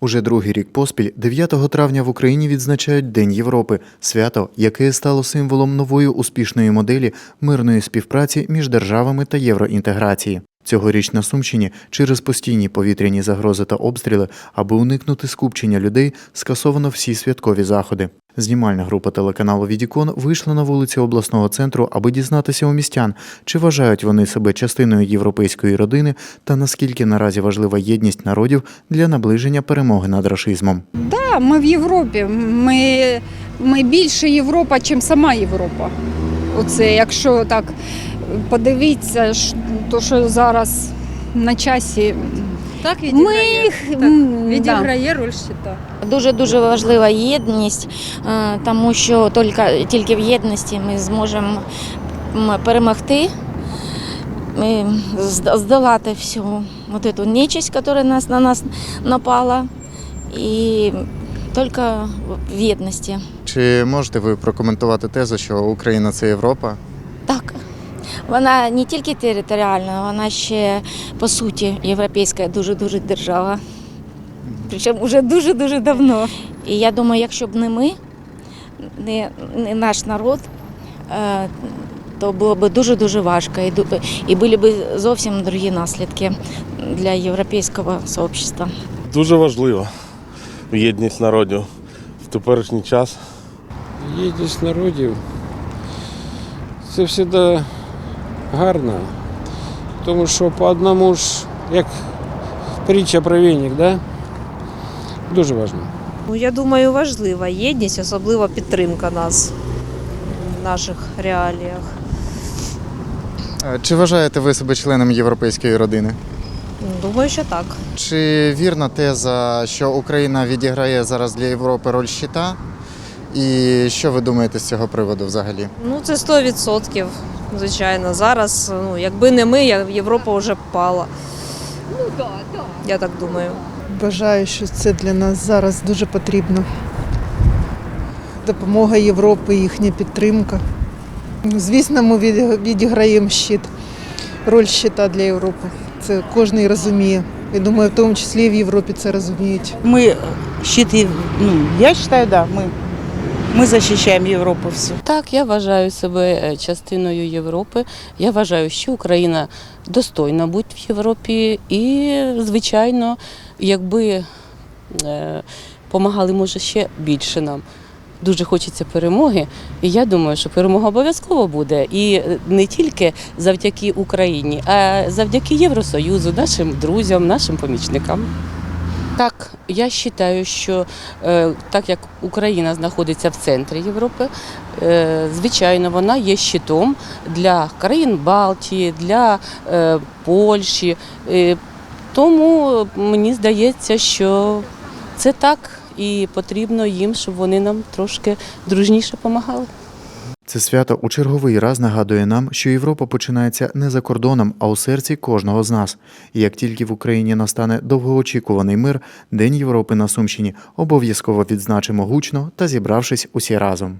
Уже другий рік поспіль, 9 травня в Україні відзначають День Європи, свято, яке стало символом нової успішної моделі мирної співпраці між державами та євроінтеграції. Цьогоріч на Сумщині через постійні повітряні загрози та обстріли, аби уникнути скупчення людей, скасовано всі святкові заходи. Знімальна група телеканалу Відікон вийшла на вулиці обласного центру, аби дізнатися у містян, чи вважають вони себе частиною європейської родини та наскільки наразі важлива єдність народів для наближення перемоги над рашизмом. Да, ми в Європі. Ми, ми більше Європа, ніж сама Європа. Оце, якщо так подивитися, ж, то що зараз на часі. Так Ми відіграє, їх так, відіграє роль щита. Дуже дуже важлива єдність, е, тому що тільки, тільки в єдності ми зможемо перемогти, зд- здолати всю вот эту нечисть, яка нас, на нас напала. І тільки в єдності. Чи можете ви прокоментувати тезу, що Україна це Європа? Вона не тільки територіальна, вона ще по суті європейська дуже-дуже держава. Причому вже дуже-дуже давно. І я думаю, якщо б не ми, не, не наш народ, е, то було б дуже-дуже важко. І, і були б зовсім другі наслідки для європейського сообщества. Дуже важливо єдність народів в теперішній час. Єдність народів це завжди гарно, тому що по одному ж, як притча про віник, да? дуже важливо. Ну, я думаю, важлива єдність, особливо підтримка нас в наших реаліях. Чи вважаєте ви себе членом європейської родини? Думаю, що так. Чи вірна теза, що Україна відіграє зараз для Європи роль щита? І що ви думаєте з цього приводу взагалі? Ну, це 100%, звичайно. Зараз, ну, якби не ми, я- Європа вже впала. Я так думаю. Вважаю, що це для нас зараз дуже потрібно. Допомога Європи, їхня підтримка. Ну, Звісно, ми відіграємо щит, роль щита для Європи. Це кожен розуміє. Я думаю, в тому числі і в Європі це розуміють. Мы щит, ну, я считаю, да, мы, мы защищаем Европу всю. Так, я вважаю себе е, частиною Європи. Я вважаю, що Україна достойна бути в Європі. І, звичайно, якби е, помагали, може, ще більше нам. Дуже хочеться перемоги, і я думаю, що перемога обов'язково буде. І е, не тільки завдяки Україні, а завдяки Євросоюзу, нашим друзям, нашим помічникам. Так, я вважаю, що е, так як Україна знаходиться в центрі Європи, е, звичайно, вона є щитом для країн Балтії, для е, Польщі. Тому мені здається, що це так, і потрібно їм, щоб вони нам трошки дружніше допомагали. Це свято у черговий раз нагадує нам, що Європа починається не за кордоном, а у серці кожного з нас. І як тільки в Україні настане довгоочікуваний мир, День Європи на Сумщині обов'язково відзначимо гучно та зібравшись усі разом.